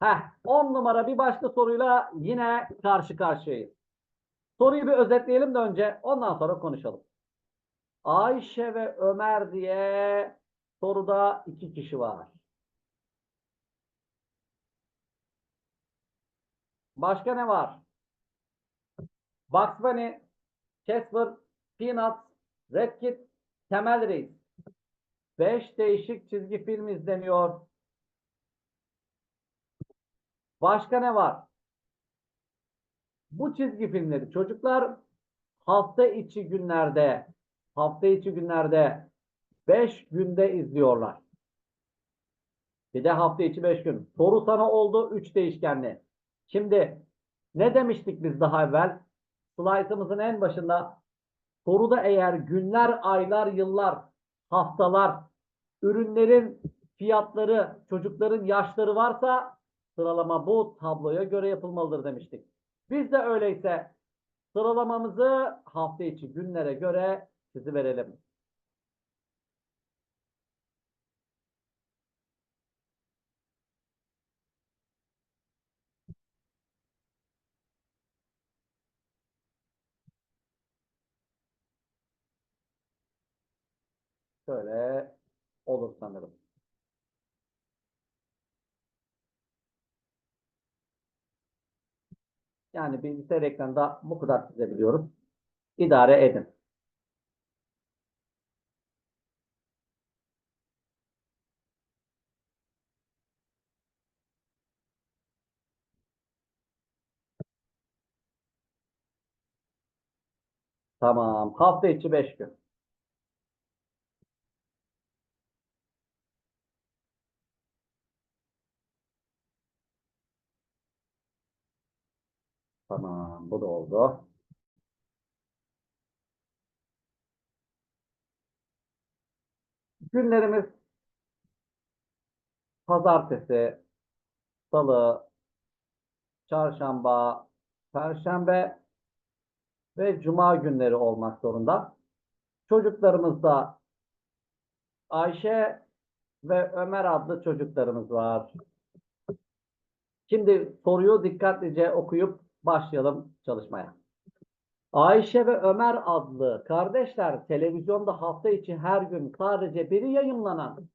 Heh, 10 numara bir başka soruyla yine karşı karşıyayız. Soruyu bir özetleyelim de önce ondan sonra konuşalım. Ayşe ve Ömer diye soruda iki kişi var. Başka ne var? Bugs Bunny, Casper, Peanuts, Red Kit, Temel Reis. Beş değişik çizgi film izleniyor. Başka ne var? Bu çizgi filmleri çocuklar hafta içi günlerde hafta içi günlerde 5 günde izliyorlar. Bir de hafta içi 5 gün. Soru sana oldu 3 değişkenli. Şimdi ne demiştik biz daha evvel? Slaytımızın en başında soruda eğer günler, aylar, yıllar, haftalar, ürünlerin fiyatları, çocukların yaşları varsa sıralama bu tabloya göre yapılmalıdır demiştik. Biz de öyleyse sıralamamızı hafta içi günlere göre sizi verelim. Şöyle olur sanırım. Yani bilgisayar ekranında bu kadar çizebiliyoruz. İdare edin. Tamam. Hafta içi 5 gün. Tamam. Bu da oldu. Günlerimiz pazartesi, salı, çarşamba, perşembe ve cuma günleri olmak zorunda. Çocuklarımızda Ayşe ve Ömer adlı çocuklarımız var. Şimdi soruyu dikkatlice okuyup başlayalım çalışmaya. Ayşe ve Ömer adlı kardeşler televizyonda hafta içi her gün sadece biri yayınlanan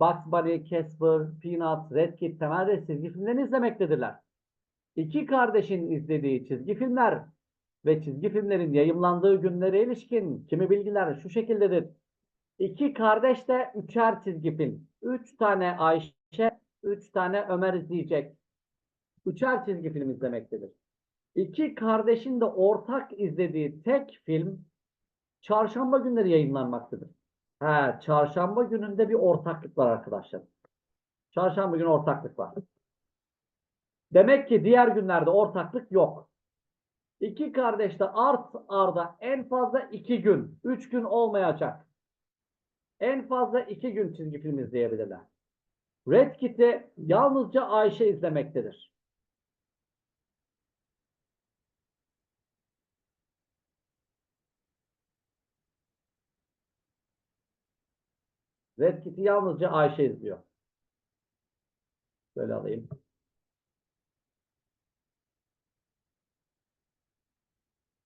Bugs Bunny, Casper, Peanuts, Red Kit, Temel Reis çizgi filmlerini izlemektedirler. İki kardeşin izlediği çizgi filmler ve çizgi filmlerin yayımlandığı günlere ilişkin kimi bilgiler şu şekildedir. İki kardeş de üçer çizgi film. Üç tane Ayşe, üç tane Ömer izleyecek. Üçer çizgi film izlemektedir. İki kardeşin de ortak izlediği tek film çarşamba günleri yayınlanmaktadır. He, çarşamba gününde bir ortaklık var arkadaşlar. Çarşamba günü ortaklık var. Demek ki diğer günlerde ortaklık yok. İki kardeş de art arda en fazla iki gün, üç gün olmayacak. En fazla iki gün çizgi film izleyebilirler. Red Kit'i yalnızca Ayşe izlemektedir. Red Kit'i yalnızca Ayşe izliyor. Böyle alayım.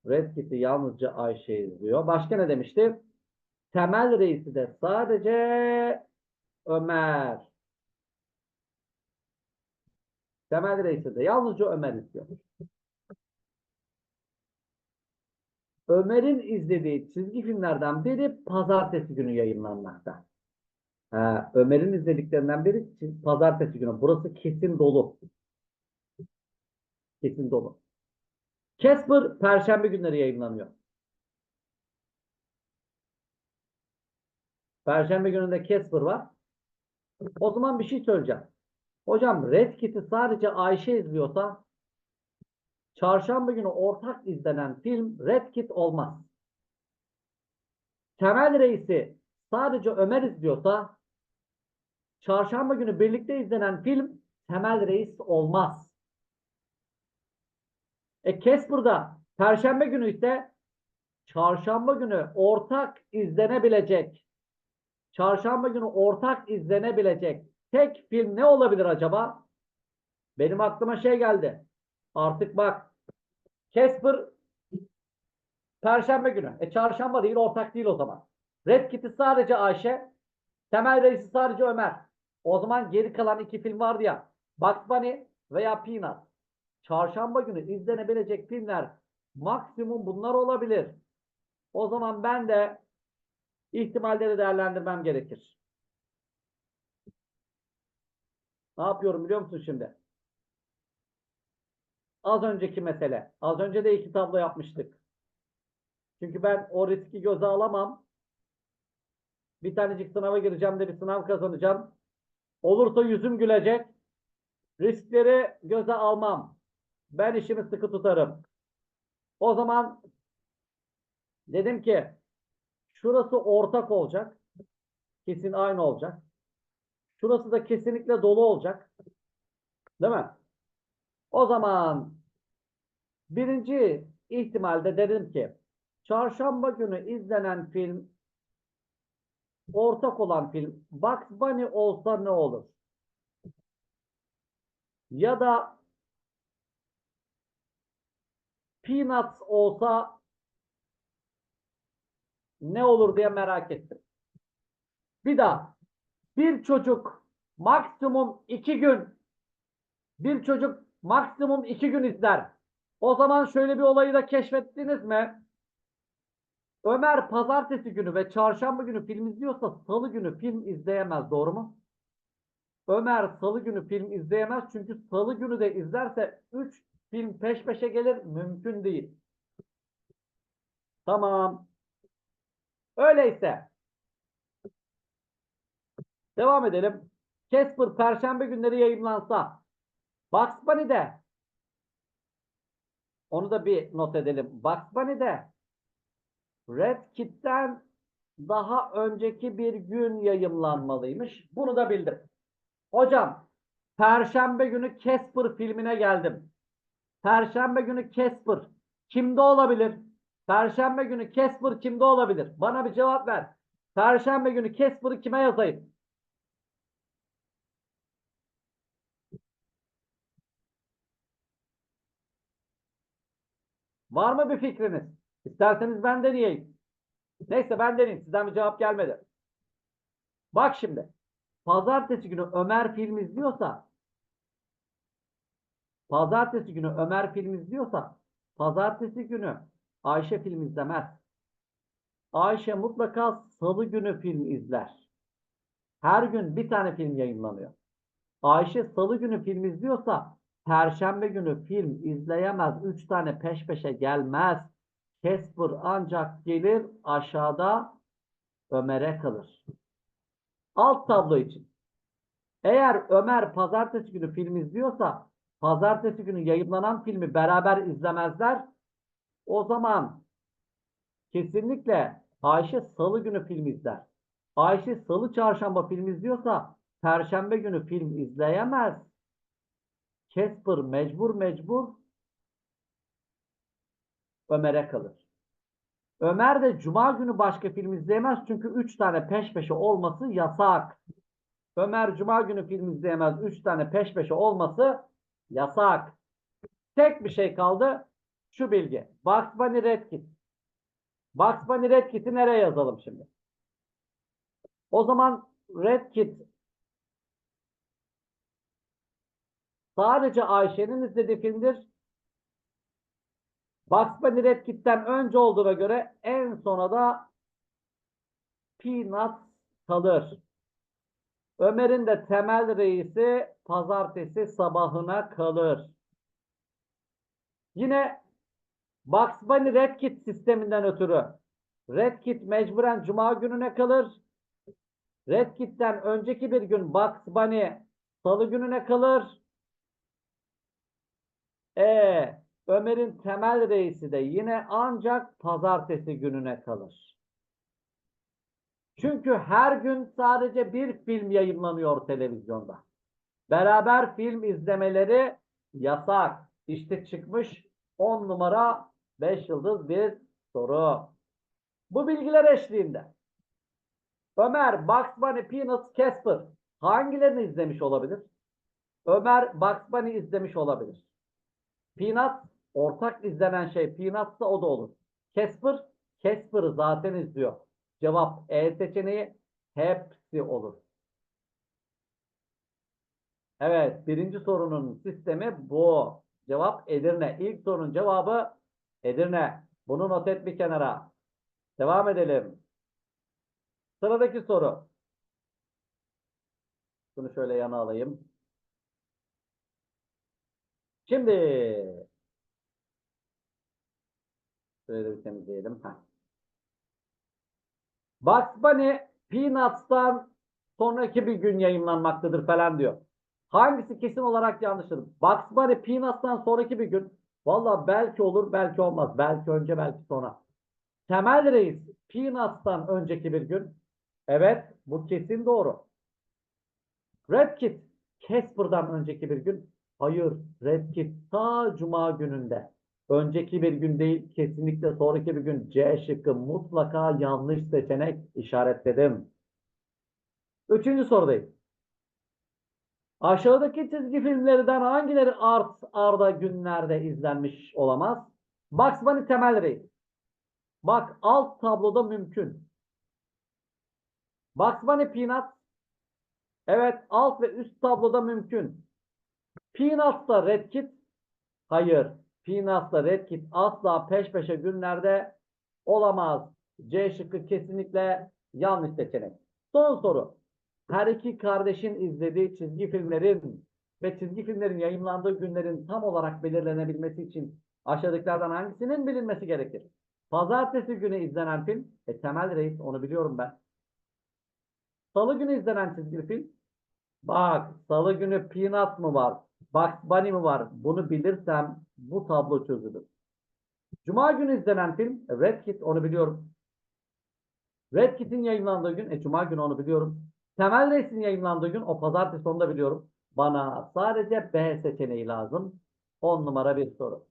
Red Kit'i yalnızca Ayşe izliyor. Başka ne demişti? Temel reisi de sadece Ömer. Temel reisi de yalnızca Ömer izliyor. Ömer'in izlediği çizgi filmlerden biri pazartesi günü yayınlanmakta. Ha, Ömer'in izlediklerinden biri pazartesi günü. Burası kesin dolu. Kesin dolu. Casper perşembe günleri yayınlanıyor. Perşembe gününde Casper var. O zaman bir şey söyleyeceğim. Hocam Red Kit'i sadece Ayşe izliyorsa çarşamba günü ortak izlenen film Red Kit olmaz. Temel Reis'i sadece Ömer izliyorsa çarşamba günü birlikte izlenen film Temel Reis olmaz. E Casper'da Perşembe günü ise Çarşamba günü ortak izlenebilecek Çarşamba günü ortak izlenebilecek tek film ne olabilir acaba? Benim aklıma şey geldi. Artık bak. Casper Perşembe günü. E çarşamba değil, ortak değil o zaman. Red Kit'i sadece Ayşe, Temel Reis'i sadece Ömer. O zaman geri kalan iki film vardı ya. Bugs Bunny veya Peanut. Çarşamba günü izlenebilecek filmler maksimum bunlar olabilir. O zaman ben de ihtimalleri değerlendirmem gerekir. Ne yapıyorum biliyor musun şimdi? Az önceki mesele. Az önce de iki tablo yapmıştık. Çünkü ben o riski göze alamam. Bir tanecik sınava gireceğim de bir sınav kazanacağım. Olursa yüzüm gülecek. Riskleri göze almam. Ben işimi sıkı tutarım. O zaman dedim ki şurası ortak olacak. Kesin aynı olacak. Şurası da kesinlikle dolu olacak. Değil mi? O zaman birinci ihtimalde dedim ki çarşamba günü izlenen film ortak olan film Bugs Bunny olsa ne olur? Ya da Peanuts olsa ne olur diye merak ettim. Bir daha bir çocuk maksimum iki gün bir çocuk maksimum iki gün izler. O zaman şöyle bir olayı da keşfettiniz mi? Ömer pazartesi günü ve çarşamba günü film izliyorsa salı günü film izleyemez. Doğru mu? Ömer salı günü film izleyemez çünkü salı günü de izlerse 3 film peş peşe gelir. Mümkün değil. Tamam. Öyleyse devam edelim. Casper Perşembe günleri yayınlansa Bugs Bunny'de onu da bir not edelim. Bugs Bunny'de Red Kit'ten daha önceki bir gün yayımlanmalıymış. Bunu da bildim. Hocam, Perşembe günü Casper filmine geldim. Perşembe günü Casper kimde olabilir? Perşembe günü Casper kimde olabilir? Bana bir cevap ver. Perşembe günü Casper'ı kime yazayım? Var mı bir fikriniz? İsterseniz ben deneyeyim. Neyse ben deneyeyim. Sizden bir cevap gelmedi. Bak şimdi. Pazartesi günü Ömer film izliyorsa Pazartesi günü Ömer film izliyorsa Pazartesi günü Ayşe film izlemez. Ayşe mutlaka Salı günü film izler. Her gün bir tane film yayınlanıyor. Ayşe Salı günü film izliyorsa Perşembe günü film izleyemez. Üç tane peş peşe gelmez. Casper ancak gelir aşağıda Ömer'e kalır. Alt tablo için. Eğer Ömer pazartesi günü film izliyorsa pazartesi günü yayınlanan filmi beraber izlemezler. O zaman kesinlikle Ayşe salı günü film izler. Ayşe salı çarşamba film izliyorsa perşembe günü film izleyemez. Casper mecbur mecbur Ömer'e kalır. Ömer de cuma günü başka film izleyemez çünkü 3 tane peş peşe olması yasak. Ömer cuma günü film izleyemez 3 tane peş peşe olması yasak. Tek bir şey kaldı. Şu bilgi. Bugs Bunny Red Kit. Bugs Bunny Red Kit'i nereye yazalım şimdi? O zaman Red Kit sadece Ayşe'nin izlediği filmdir. Bugs Bunny önce olduğuna göre en sona da Peanuts kalır. Ömer'in de temel reisi pazartesi sabahına kalır. Yine Bugs Bunny Red Kit sisteminden ötürü Red Kit mecburen cuma gününe kalır. Red Kit'ten önceki bir gün Bugs Bunny salı gününe kalır. E Ömer'in temel reisi de yine ancak pazartesi gününe kalır. Çünkü her gün sadece bir film yayınlanıyor televizyonda. Beraber film izlemeleri yasak. İşte çıkmış 10 numara 5 yıldız bir soru. Bu bilgiler eşliğinde Ömer, Bugs Bunny, Peanuts, Casper hangilerini izlemiş olabilir? Ömer Bugs Bunny izlemiş olabilir. Peanut ortak izlenen şey Peanut'sa o da olur. Casper Casper'ı zaten izliyor. Cevap E seçeneği hepsi olur. Evet, birinci sorunun sistemi bu. Cevap Edirne. İlk sorunun cevabı Edirne. Bunu not et bir kenara. Devam edelim. Sıradaki soru. Bunu şöyle yana alayım. Şimdi şöyle bir temizleyelim. Heh. Bugs Bunny Peanuts'tan sonraki bir gün yayınlanmaktadır falan diyor. Hangisi kesin olarak yanlıştır? Bugs Bunny Peanuts'tan sonraki bir gün. Valla belki olur belki olmaz. Belki önce belki sonra. Temel Reis Peanuts'tan önceki bir gün. Evet bu kesin doğru. Red Kit Casper'dan önceki bir gün. Hayır Red Kit ta Cuma gününde. Önceki bir gün değil kesinlikle sonraki bir gün. C şıkkı mutlaka yanlış seçenek işaretledim. Üçüncü sorudayım. Aşağıdaki çizgi filmlerden hangileri art arda günlerde izlenmiş olamaz? Bugs Bunny temel reis. Bak alt tabloda mümkün. Bugs Bunny Peanut. Evet alt ve üst tabloda mümkün. Peanuts'la Red Kit. Hayır. Peanuts'la Red Kit asla peş peşe günlerde olamaz. C şıkkı kesinlikle yanlış seçenek. Son soru. Her iki kardeşin izlediği çizgi filmlerin ve çizgi filmlerin yayınlandığı günlerin tam olarak belirlenebilmesi için aşağıdakilerden hangisinin bilinmesi gerekir? Pazartesi günü izlenen film, e, Temel Reis onu biliyorum ben. Salı günü izlenen çizgi film, bak Salı günü Peanut mı var, Bugs Bunny mi var? Bunu bilirsem bu tablo çözülür. Cuma günü izlenen film, Red Kit onu biliyorum. Red Kit'in yayınlandığı gün, e, Cuma günü onu biliyorum. Temel Reis'in yayınlandığı gün, o pazartesi onu da biliyorum. Bana sadece B seçeneği lazım. 10 numara bir soru.